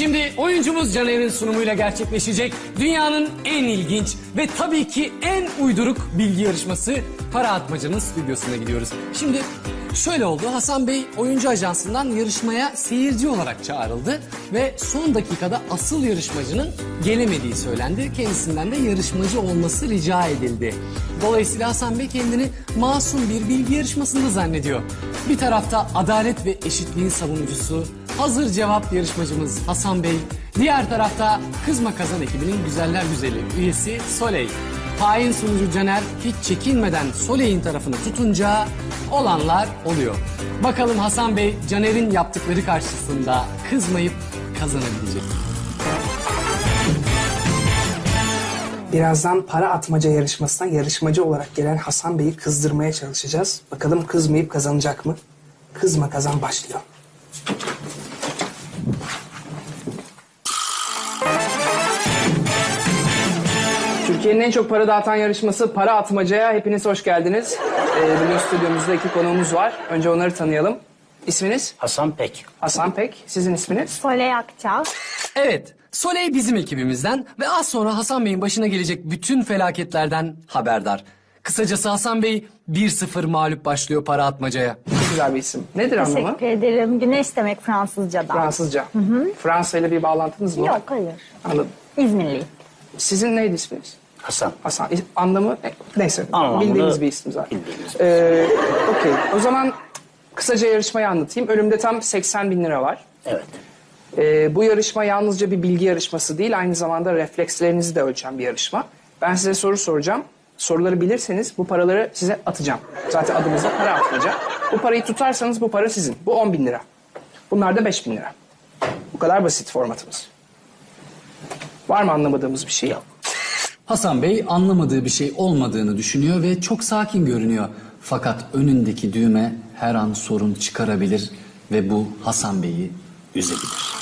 Şimdi oyuncumuz Caner'in sunumuyla gerçekleşecek dünyanın en ilginç ve tabii ki en uyduruk bilgi yarışması Para Atmaca'nın stüdyosuna gidiyoruz. Şimdi şöyle oldu Hasan Bey oyuncu ajansından yarışmaya seyirci olarak çağrıldı ve son dakikada asıl yarışmacının gelemediği söylendi. Kendisinden de yarışmacı olması rica edildi. Dolayısıyla Hasan Bey kendini masum bir bilgi yarışmasında zannediyor. Bir tarafta adalet ve eşitliğin savunucusu, hazır cevap yarışmacımız Hasan Bey. Diğer tarafta Kızma Kazan ekibinin güzeller güzeli üyesi Soley. Hain sunucu Caner hiç çekinmeden Soley'in tarafını tutunca olanlar oluyor. Bakalım Hasan Bey Caner'in yaptıkları karşısında kızmayıp kazanabilecek. mi? Birazdan para atmaca yarışmasına yarışmacı olarak gelen Hasan Bey'i kızdırmaya çalışacağız. Bakalım kızmayıp kazanacak mı? Kızma kazan başlıyor. Türkiye'nin en çok para dağıtan yarışması Para Atmaca'ya hepiniz hoş geldiniz. Ee, bugün stüdyomuzda iki konuğumuz var. Önce onları tanıyalım. İsminiz? Hasan Pek. Hasan Pek. Sizin isminiz? Soley Akçal. Evet, Soley bizim ekibimizden ve az sonra Hasan Bey'in başına gelecek bütün felaketlerden haberdar. Kısacası Hasan Bey 1-0 mağlup başlıyor para atmacaya. Çok güzel bir isim. Nedir anlamı? Teşekkür ederim. Güneş demek Fransızca'da. Fransızca. Fransa ile bir bağlantınız mı var? Yok hayır. Anladım. İzmirliyim. Sizin neydi isminiz? Hasan. Hasan. İs- Anlamı e, neyse. Anlamını bildiğimiz bir isim zaten. bildiğimiz. Ee, Okey. O zaman kısaca yarışmayı anlatayım. Önümde tam 80 bin lira var. Evet. Ee, bu yarışma yalnızca bir bilgi yarışması değil, aynı zamanda reflekslerinizi de ölçen bir yarışma. Ben size soru soracağım. Soruları bilirseniz bu paraları size atacağım. Zaten adımızda para atmaca. Bu parayı tutarsanız bu para sizin. Bu 10 bin lira. Bunlar da 5 bin lira. Bu kadar basit formatımız. Var mı anlamadığımız bir şey? Yok. Hasan Bey anlamadığı bir şey olmadığını düşünüyor ve çok sakin görünüyor. Fakat önündeki düğme her an sorun çıkarabilir ve bu Hasan Bey'i üzebilir.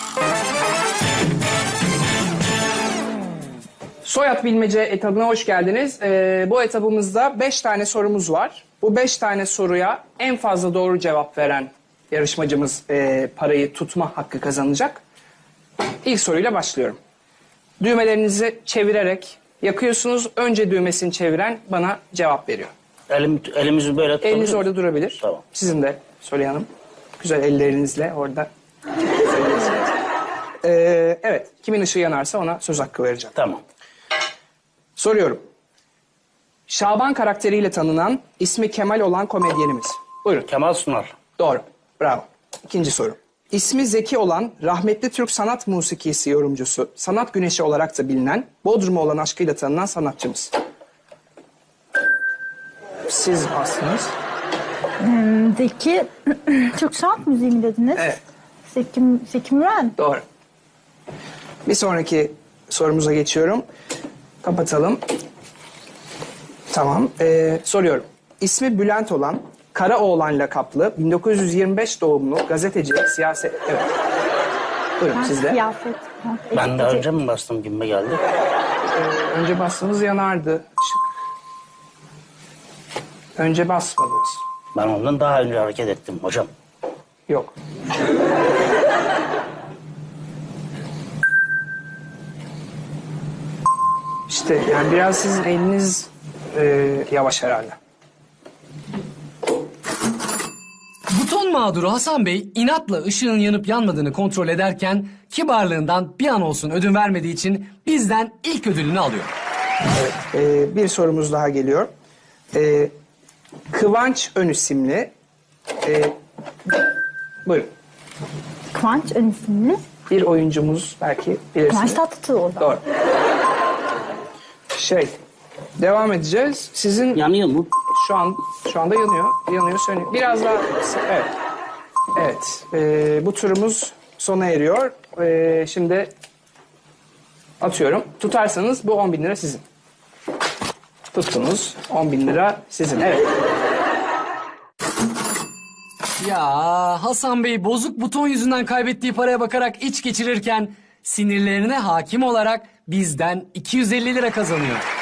Soyad bilmece etabına hoş geldiniz. Ee, bu etabımızda 5 tane sorumuz var. Bu 5 tane soruya en fazla doğru cevap veren yarışmacımız e, parayı tutma hakkı kazanacak. İlk soruyla başlıyorum. Düğmelerinizi çevirerek yakıyorsunuz. Önce düğmesini çeviren bana cevap veriyor. Elim, elimizi böyle tutabilir Eliniz orada durabilir. Tamam. Sizin de Soley Hanım. Güzel ellerinizle orada. Ee, evet. Kimin ışığı yanarsa ona söz hakkı vereceğim. Tamam. Soruyorum. Şaban karakteriyle tanınan, ismi Kemal olan komedyenimiz. Buyurun. Kemal Sunal. Doğru. Bravo. İkinci soru. İsmi Zeki olan rahmetli Türk sanat musikisi yorumcusu, sanat güneşi olarak da bilinen, Bodrum'a olan aşkıyla tanınan sanatçımız. Siz aslınız. Zeki, Türk sanat müziği mi dediniz? Evet. Zeki, Zeki Müren. Doğru. Bir sonraki sorumuza geçiyorum. Kapatalım. Tamam. Ee, soruyorum. İsmi Bülent olan, Karaoğlan lakaplı, 1925 doğumlu gazeteci, siyaset... Evet. Buyurun siz de. Siyafet. Ha, Ben de önce mi bastım gibime geldi? Önce bastığınız yanardı. Önce basmadınız. Ben ondan daha önce hareket ettim hocam. Yok. İşte yani biraz sizin eliniz e, yavaş herhalde. Buton mağduru Hasan Bey inatla ışığın yanıp yanmadığını kontrol ederken kibarlığından bir an olsun ödün vermediği için bizden ilk ödülünü alıyor. E, bir sorumuz daha geliyor. E, Kıvanç Ön isimli. E, buyurun. Kıvanç Ön isimli. Bir oyuncumuz belki bilirsiniz. Kıvanç Tatlıtuğ o. Doğru. Şey, devam edeceğiz. Sizin Yanıyor mu? Şu an şu anda yanıyor. Yanıyor sönüyor. Biraz daha evet. Evet. Ee, bu turumuz sona eriyor. Ee, şimdi atıyorum. Tutarsanız bu 10 bin lira sizin. Tuttunuz. 10 bin lira sizin. Evet. Ya Hasan Bey bozuk buton yüzünden kaybettiği paraya bakarak iç geçirirken sinirlerine hakim olarak bizden 250 lira kazanıyor.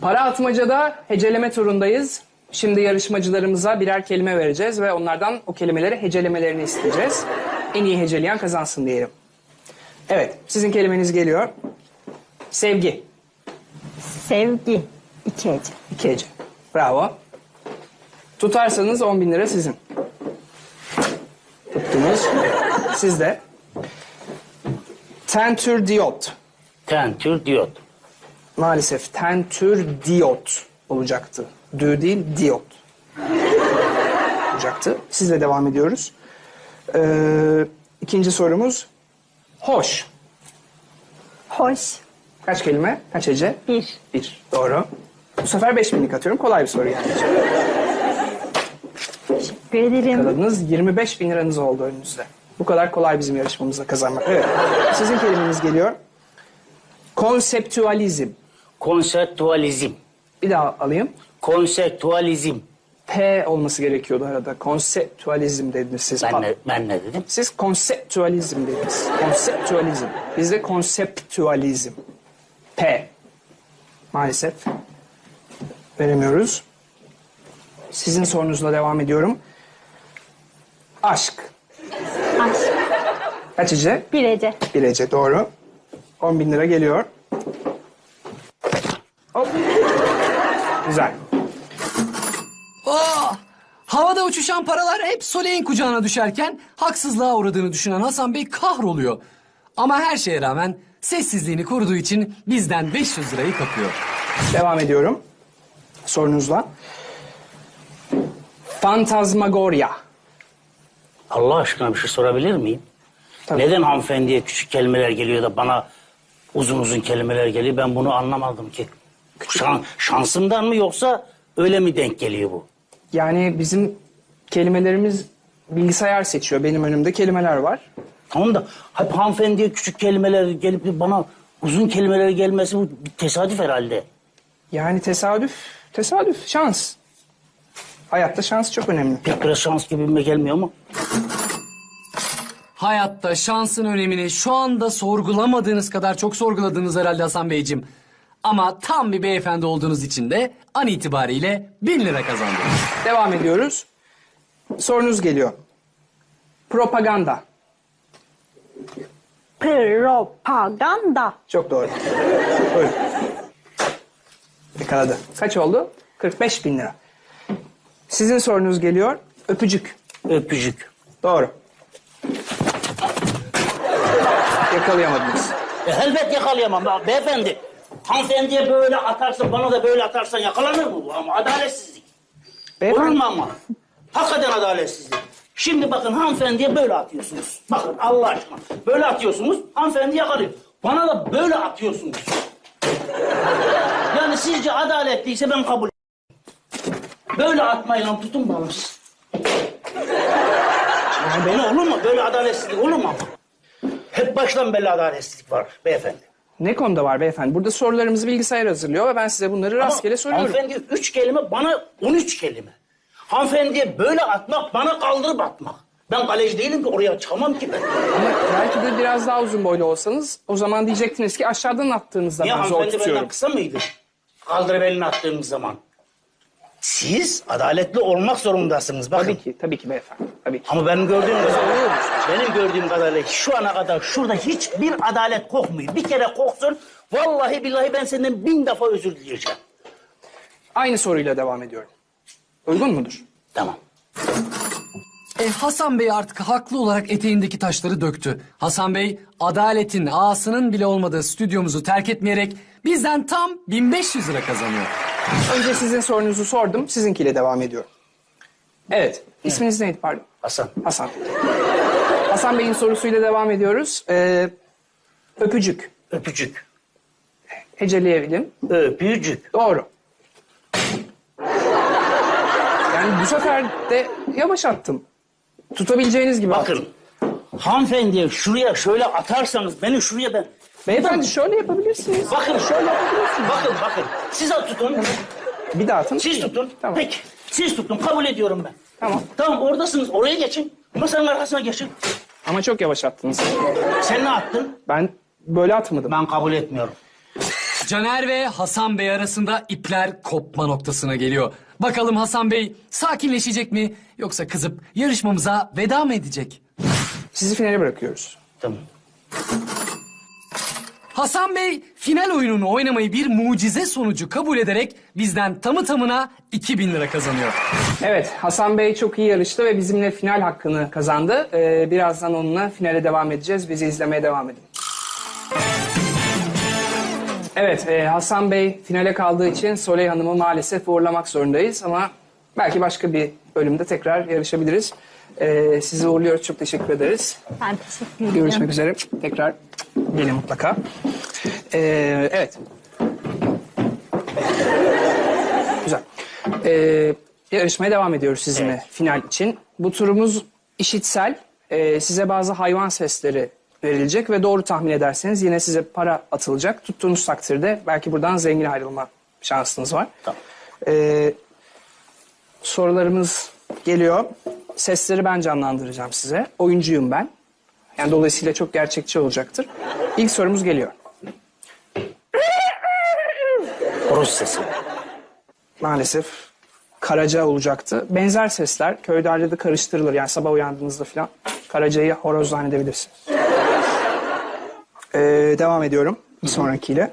Para atmacada heceleme turundayız. Şimdi yarışmacılarımıza birer kelime vereceğiz ve onlardan o kelimeleri hecelemelerini isteyeceğiz. En iyi heceleyen kazansın diyelim. Evet, sizin kelimeniz geliyor. Sevgi. Sevgi. İki hece. İki hece. Bravo. Tutarsanız 10 bin lira sizin. Tuttunuz. Siz de. Tentür diyot. Tentür diyot. Maalesef tentür diyot olacaktı. Dü değil diyot. olacaktı. Sizle devam ediyoruz. Ee, ikinci sorumuz. Hoş. Hoş. Kaç kelime? Kaç hece? Bir. Bir. Doğru. Bu sefer beş binlik atıyorum. Kolay bir soru yani. Teşekkür ederim. Yakaladınız. 25 bin liranız oldu önünüzde. Bu kadar kolay bizim yarışmamızda kazanmak. Evet. Sizin kelimeniz geliyor. Konseptüalizm. Konseptualizm. Bir daha alayım. Konseptualizm. P olması gerekiyordu arada. Konseptüalizm dediniz siz. Ben ne, ben ne dedim? Siz konseptüalizm dediniz. Konseptüalizm. Bizde konseptüalizm. P. Maalesef. Veremiyoruz. Sizin sorunuzla devam ediyorum. Aşk. Aşk. Kaç hece? Bir hece. Bir hece doğru. 10 bin lira geliyor. Hop. Güzel. Aa! Havada uçuşan paralar hep Soleil'in kucağına düşerken haksızlığa uğradığını düşünen Hasan Bey kahroluyor. Ama her şeye rağmen sessizliğini koruduğu için bizden 500 lirayı kapıyor. Devam ediyorum. Sorunuzla. Fantazmagoria. Allah aşkına bir şey sorabilir miyim? Tabii. Neden hanımefendiye küçük kelimeler geliyor da bana uzun uzun kelimeler geliyor? Ben bunu anlamadım ki. Şan, şansımdan mı yoksa öyle mi denk geliyor bu? Yani bizim kelimelerimiz bilgisayar seçiyor. Benim önümde kelimeler var. Tamam da hep hanımefendiye küçük kelimeler gelip de bana uzun kelimeler gelmesi bu bir tesadüf herhalde. Yani tesadüf, tesadüf, şans. Hayatta şans çok önemli. Pek biraz şans gibime gelmiyor mu? Hayatta şansın önemini şu anda sorgulamadığınız kadar çok sorguladınız herhalde Hasan Beyciğim. Ama tam bir beyefendi olduğunuz için de an itibariyle 1000 lira kazandınız. Devam ediyoruz. Sorunuz geliyor. Propaganda. Propaganda. Çok doğru. Buyurun. Yakaladı. Kaç oldu? 45 bin lira. Sizin sorunuz geliyor. Öpücük. Öpücük. Doğru. Yakalayamadınız. E, elbet yakalayamam be- beyefendi. Hanımefendiye böyle atarsan bana da böyle atarsan yakalanır mı bu? Ama adaletsizlik. Olur Beyefendi, mu ama? Hakikaten adaletsizlik. Şimdi bakın hanımefendiye böyle atıyorsunuz. Bakın Allah aşkına. Böyle atıyorsunuz, hanımefendi yakalıyor. Bana da böyle atıyorsunuz. Yani sizce adaletliyse ben kabul Böyle atmayla tutun bana. Yani böyle olur mu? Böyle adaletsizlik olur mu ama? Hep baştan belli adaletsizlik var beyefendi. Ne konuda var beyefendi? Burada sorularımızı bilgisayar hazırlıyor ve ben size bunları rastgele soruyorum. Hanımefendi üç kelime, bana on üç kelime. Hanımefendiye böyle atmak, bana kaldırıp atmak. Ben kaleci değilim ki oraya çıkamam ki ben. Ama belki de biraz daha uzun boylu olsanız o zaman diyecektiniz ki aşağıdan attığınızda Niye ben zor hanımefendi benden tutuyorum. kısa mıydı? Kaldırıp elini attığımız zaman. Siz adaletli olmak zorundasınız bakın. Tabii ki, tabii ki beyefendi. Tabii ki. Ama benim gördüğüm kadarıyla, benim gördüğüm kadarıyla şu ana kadar şurada hiçbir adalet kokmuyor. Bir kere koksun, vallahi billahi ben senden bin defa özür dileyeceğim. Aynı soruyla devam ediyorum. Uygun mudur? Tamam. E, Hasan Bey artık haklı olarak eteğindeki taşları döktü. Hasan Bey adaletin ağasının bile olmadığı stüdyomuzu terk etmeyerek bizden tam 1500 lira kazanıyor. Önce sizin sorunuzu sordum, sizinkiyle devam ediyorum. Evet, isminiz neydi pardon? Hasan. Hasan. Hasan Bey'in sorusuyla devam ediyoruz. Ee, öpücük. Öpücük. Heceleyelim. Öpücük. Doğru. Yani bu sefer de yavaş attım. Tutabileceğiniz gibi attım. Bakın. Hanımefendiye şuraya şöyle atarsanız beni şuraya ben... Beyefendi şöyle yapabilirsiniz. Bakın şöyle yapabilirsiniz. Bakın bakın. Siz tutun. Bir daha atın. Siz tutun. Tamam. Peki. Siz tutun. Kabul ediyorum ben. Tamam. Tamam oradasınız. Oraya geçin. Masanın arkasına geçin. Ama çok yavaş attınız. Sen ne attın? Ben böyle atmadım. Ben kabul etmiyorum. Caner ve Hasan Bey arasında ipler kopma noktasına geliyor. Bakalım Hasan Bey sakinleşecek mi yoksa kızıp yarışmamıza veda mı edecek? sizi finale bırakıyoruz. Tamam. Hasan Bey final oyununu oynamayı bir mucize sonucu kabul ederek bizden tamı tamına 2000 lira kazanıyor. Evet, Hasan Bey çok iyi yarıştı ve bizimle final hakkını kazandı. Ee, birazdan onunla finale devam edeceğiz. Bizi izlemeye devam edin. Evet, e, Hasan Bey finale kaldığı için Soley Hanım'ı maalesef uğurlamak zorundayız ama belki başka bir bölümde tekrar yarışabiliriz. Ee, sizi uğurluyoruz, çok teşekkür ederiz. Ben teşekkür ederim. Görüşmek üzere. Tekrar gelin mutlaka. Ee, evet. Güzel. Ee, yarışmaya devam ediyoruz sizinle final için. Bu turumuz işitsel. Ee, size bazı hayvan sesleri verilecek ve doğru tahmin ederseniz yine size para atılacak. Tuttuğunuz takdirde belki buradan zengin ayrılma şansınız var. Tamam. Ee, sorularımız geliyor. Sesleri ben canlandıracağım size. Oyuncuyum ben. Yani dolayısıyla çok gerçekçi olacaktır. İlk sorumuz geliyor. Horoz sesi. Maalesef karaca olacaktı. Benzer sesler köylerde de karıştırılır. Yani sabah uyandığınızda falan karacayı horoz zannedebilirsiniz. Ee, devam ediyorum bir sonrakiyle.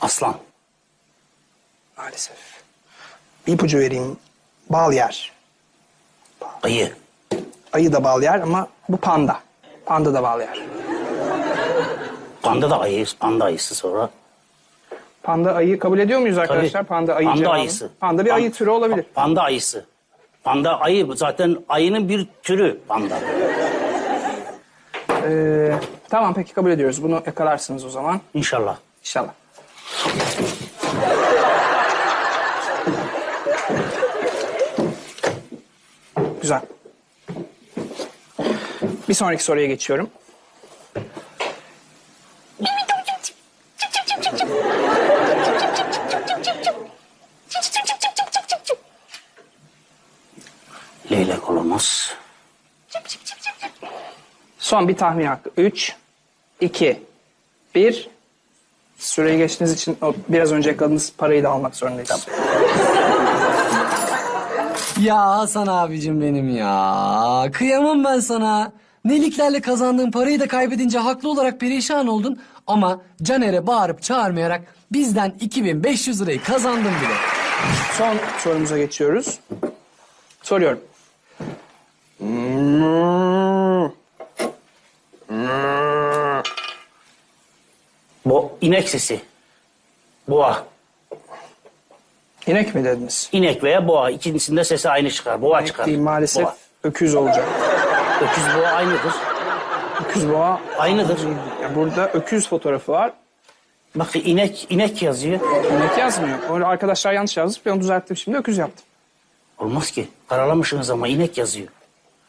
Aslan. Maalesef. Bir ipucu vereyim. Bal yer. Ayı. Ayı da bal yer ama bu panda. Panda da bal yer. Panda da ayı. Panda ayısı sonra. Panda ayı kabul ediyor muyuz Tabii. arkadaşlar? Panda ayı Panda cevabı. ayısı. Panda bir Pan- ayı türü olabilir. Panda ayısı. Panda ayı zaten ayının bir türü panda. Ee, tamam peki kabul ediyoruz. Bunu yakalarsınız o zaman. İnşallah. İnşallah. Güzel. Bir sonraki soruya geçiyorum. Leylek olamaz. Son bir tahmin hakkı. 3, 2, 1. Süreyi geçtiğiniz için o biraz önce yakaladığınız parayı da almak zorundayız. Ya Hasan abicim benim ya. Kıyamam ben sana. Neliklerle kazandığın parayı da kaybedince haklı olarak perişan oldun. Ama Caner'e bağırıp çağırmayarak bizden 2500 lirayı kazandın bile. Son sorumuza geçiyoruz. Soruyorum. Bu inek sesi. Boğa. İnek mi dediniz? İnek veya boğa. İkincisinde sesi aynı çıkar. Boğa İnek çıkar. değil maalesef Boğa. öküz olacak. Öküz boğa aynıdır. Öküz boğa. Aynıdır. Ya burada öküz fotoğrafı var. Bak inek inek yazıyor. İnek yazmıyor. Onu arkadaşlar yanlış yazmış. Ben onu düzelttim şimdi öküz yaptım. Olmaz ki. Karalamışsınız ama inek yazıyor.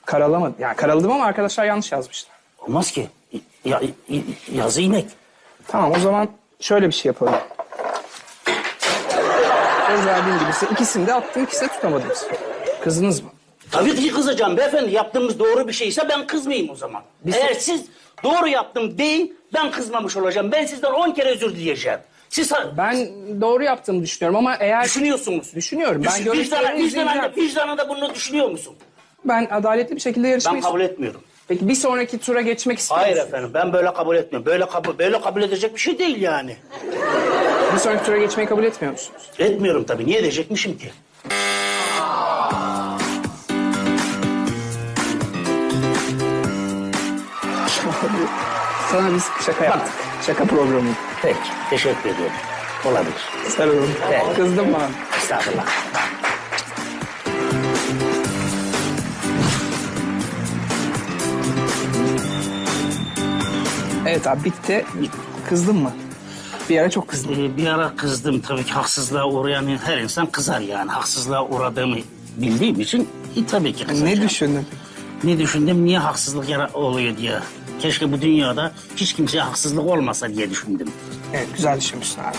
Karalamadım. Yani karaladım ama arkadaşlar yanlış yazmışlar. Olmaz ki. Ya, yazı inek. Tamam o zaman şöyle bir şey yapalım. Söz verdiğim gibi size ikisini de attım ikisini de tutamadınız. Kızdınız mı? Tabii ki kızacağım beyefendi. Yaptığımız doğru bir şeyse ben kızmayayım o zaman. Eğer siz doğru yaptım deyin ben kızmamış olacağım. Ben sizden on kere özür dileyeceğim. Siz ha- Ben doğru yaptığımı düşünüyorum ama eğer... düşünüyorsunuz. Düşünüyorum. Ben Düş- görüntüleri vicdana, vicdana, izleyeceğim. vicdanında bunu düşünüyor musun? Ben adaletli bir şekilde Ben yarışmayı... kabul etmiyorum. Peki bir sonraki tura geçmek istiyor Hayır musun? efendim ben böyle kabul etmiyorum. Böyle kabul böyle kabul edecek bir şey değil yani. Bir sonraki tura geçmeyi kabul etmiyor musunuz? Etmiyorum tabii. Niye edecekmişim ki? Sana biz şaka yaptık. Şaka programı. Peki. Teşekkür ediyorum. Olabilir. Sarılın. Evet. Kızdın bana. Estağfurullah. Evet abi bitti. Kızdın mı? Bir ara çok kızdım. Ee, bir ara kızdım tabii ki haksızlığa uğrayan her insan kızar yani. Haksızlığa uğradığımı bildiğim için e, tabii ki kızacağım. Ne düşündün? Ne düşündüm niye haksızlık yara- oluyor diye. Keşke bu dünyada hiç kimseye haksızlık olmasa diye düşündüm. Evet güzel düşünmüşsün abi.